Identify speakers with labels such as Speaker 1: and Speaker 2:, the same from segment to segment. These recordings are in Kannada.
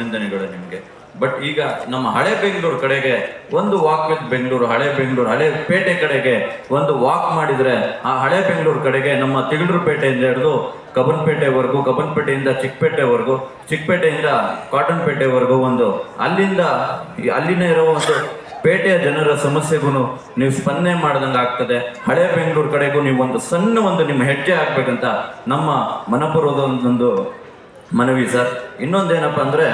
Speaker 1: ಅಭಿನಂದನೆಗಳು ನಿಮಗೆ. ಬಟ್ ಈಗ ನಮ್ಮ ಹಳೆ ಬೆಂಗಳೂರು ಕಡೆಗೆ ಒಂದು ವಾಕ್ ವಿತ್ ಬೆಂಗಳೂರು, ಹಳೆ ಬೆಂಗಳೂರು, ಹಳೆ ಪೇಟೆ ಕಡೆಗೆ ಒಂದು ವಾಕ್ ಮಾಡಿದ್ರೆ ಆ ಹಳೆ ಬೆಂಗಳೂರು ಕಡೆಗೆ ನಮ್ಮ ತಿಗಳೂರು ಪೇಟೆಯಿಂದ ಹಿಡಿದು ಕಬ್ಬನ್ಪೇಟೆವರೆಗೂ, ಕಬ್ಬನ್ಪೇಟೆಯಿಂದ ಚಿಕ್ಕಪೇಟೆವರೆಗೂ, ಚಿಕ್ಕಪೇಟೆಯಿಂದ ಕಾಟನ್ ಪೇಟೆವರೆಗೂ ಒಂದು ಅಲ್ಲಿಂದ ಅಲ್ಲಿನ ಇರೋ ಒಂದು ಪೇಟೆಯ ಜನರ ಸಮಸ್ಯೆಗೂ ನೀವು ಸ್ಪಂದನೆ ಮಾಡ್ದಂಗೆ ಆಗ್ತದೆ. ಹಳೆ ಬೆಂಗಳೂರು ಕಡೆಗೂ ನೀವು ಒಂದು ಸಣ್ಣ ಒಂದು ನಿಮ್ಮ ಹೆಜ್ಜೆ ಹಾಕ್ಬೇಕಂತ ನಮ್ಮ ಮನಪೂರ್ವದ ಒಂದು ಮನವಿ ಸರ್. ಇನ್ನೊಂದೇನಪ್ಪ ಅಂದರೆ,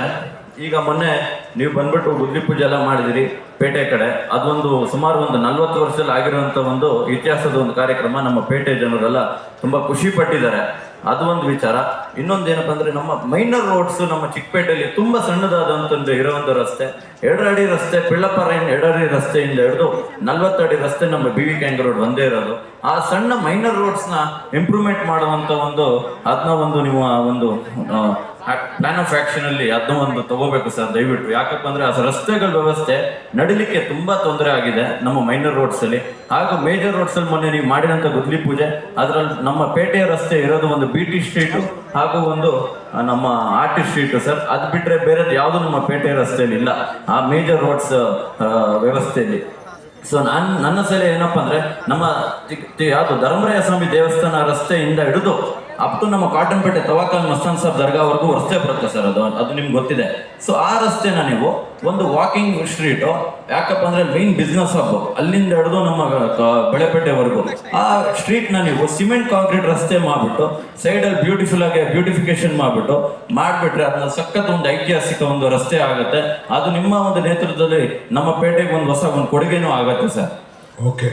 Speaker 1: ಈಗ ಮೊನ್ನೆ ನೀವು ಬಂದ್ಬಿಟ್ಟು ಬುದ್ಧಿ ಪೂಜೆ ಎಲ್ಲ ಮಾಡಿದಿರಿ ಪೇಟೆ ಕಡೆ. ಅದೊಂದು ಸುಮಾರು ಒಂದು ನಲ್ವತ್ತು ವರ್ಷದಲ್ಲಿ ಆಗಿರುವಂಥ ಒಂದು ಇತಿಹಾಸದ ಒಂದು ಕಾರ್ಯಕ್ರಮ ನಮ್ಮ ಪೇಟೆ ಜನರೆಲ್ಲ ತುಂಬ ಖುಷಿ ಪಟ್ಟಿದ್ದಾರೆ. ಅದು ಒಂದು ವಿಚಾರ. ಇನ್ನೊಂದೇನಪ್ಪ ಅಂದ್ರೆ ನಮ್ಮ ಮೈನರ್ ರೋಡ್ಸ್ ನಮ್ಮ ಚಿಕ್ಕಪೇಟೆಯಲ್ಲಿ ತುಂಬಾ ಸಣ್ಣದಾದಂತ ಇರುವಂತ ರಸ್ತೆ. ಎರಡಡಿ ರಸ್ತೆ ಪಿಳ್ಳಪ್ಪ ರೈನ್ ಎರಡಡಿ ರಸ್ತೆಯಿಂದ ಹಿಡಿದು ನಲ್ವತ್ತಡಿ ರಸ್ತೆ ನಮ್ಮ ಬಿ ವಿ ಕ್ಯಾಂಗ್ ರೋಡ್ ಒಂದೇ ಇರೋದು. ಆ ಸಣ್ಣ ಮೈನರ್ ರೋಡ್ಸ್ನ ಇಂಪ್ರೂವ್ಮೆಂಟ್ ಮಾಡುವಂತ ಒಂದು ಅದನ್ನ ಒಂದು ನಿಮ್ಮ ಒಂದು ಪ್ಲಾನ್ ಅಲ್ಲಿ ಅದನ್ನ ಒಂದು ತಗೋಬೇಕು ಸರ್, ದಯವಿಟ್ಟು. ಯಾಕಪ್ಪ ಅಂದ್ರೆ ಆ ರಸ್ತೆಗಳ ವ್ಯವಸ್ಥೆ ನಡಿಲಿಕ್ಕೆ ತುಂಬಾ ತೊಂದರೆ ಆಗಿದೆ ನಮ್ಮ ಮೈನರ್ ರೋಡ್ಸ್ ಅಲ್ಲಿ. ಹಾಗೂ ಮೇಜರ್ ರೋಡ್ಸ್ ಅಲ್ಲಿ ಮೊನ್ನೆ ನೀವು ಮಾಡಿದಂತ ಗುದ್ಲಿ ಪೂಜೆ, ಅದ್ರಲ್ಲಿ ನಮ್ಮ ಪೇಟೆಯ ರಸ್ತೆ ಇರೋದು ಒಂದು ಬಿ ಟಿ ಸ್ಟ್ರೀಟ್ ಹಾಗೂ ಒಂದು ನಮ್ಮ ಆರ್ ಟಿ ಸ್ಟ್ರೀಟ್ ಸರ್. ಅದು ಬಿಟ್ರೆ ಬೇರೆದು ಯಾವುದು ನಮ್ಮ ಪೇಟೆಯ ರಸ್ತೆಯಲ್ಲಿ ಇಲ್ಲ. ಆ ಮೇಜರ್ ರೋಡ್ಸ್ ವ್ಯವಸ್ಥೆಯಲ್ಲಿ. ಸೊ ನಾನು, ನನ್ನ ಸಲಹೆ ಏನಪ್ಪಾ ಅಂದ್ರೆ ನಮ್ಮ ಯಾವುದು ಧರ್ಮರಾಯ ಸ್ವಾಮಿ ದೇವಸ್ಥಾನ ರಸ್ತೆಯಿಂದ ಹಿಡಿದು ಅಪ್ ಟು ನಮ್ಮ ಕಾಟನ್ಪೇಟೆ ತವಾಕಲ್ ಮಸ್ತಾನ್ ಸಾಬ್ ದರ್ಗಾವರೆಗೂ ರಸ್ತೆ ಬರುತ್ತೆ ಸರ್ ಅದು. ಅದು ನಿಮ್ಗೆ ಗೊತ್ತಿದೆ. ಸೊ ಆ ರಸ್ತೆನ ನೀವು ಒಂದು ವಾಕಿಂಗ್ ಸ್ಟ್ರೀಟು ಯಾಕಪ್ಪ ಅಂದ್ರೆ ಮೈನ್ ಬಿಸ್ನೆಸ್ ಹಬ್ ಅಲ್ಲಿಂದ ಹಿಡಿದು ನಮ್ಮ ಬೆಳೆಪೇಟೆವರೆಗೂ ಆ ಸ್ಟ್ರೀಟ್ನ ನೀವು ಸಿಮೆಂಟ್ ಕಾಂಕ್ರೀಟ್ ರಸ್ತೆ ಮಾಡಿಬಿಟ್ಟು ಸೈಡ್ ಅಲ್ಲಿ ಬ್ಯೂಟಿಫುಲ್ ಆಗಿ ಬ್ಯೂಟಿಫಿಕೇಶನ್ ಮಾಡಿಬಿಟ್ಟು, ಮಾಡ್ಬಿಟ್ರೆ ಅದನ್ನ ಸಖತ್ ಒಂದು ಐತಿಹಾಸಿಕ ಒಂದು ರಸ್ತೆ ಆಗುತ್ತೆ. ಅದು ನಿಮ್ಮ ಒಂದು ನೇತೃತ್ವದಲ್ಲಿ ನಮ್ಮ ಪೇಟೆಗೆ ಒಂದು ಹೊಸ ಒಂದು ಕೊಡುಗೆನೂ ಆಗುತ್ತೆ ಸರ್
Speaker 2: ಓಕೆ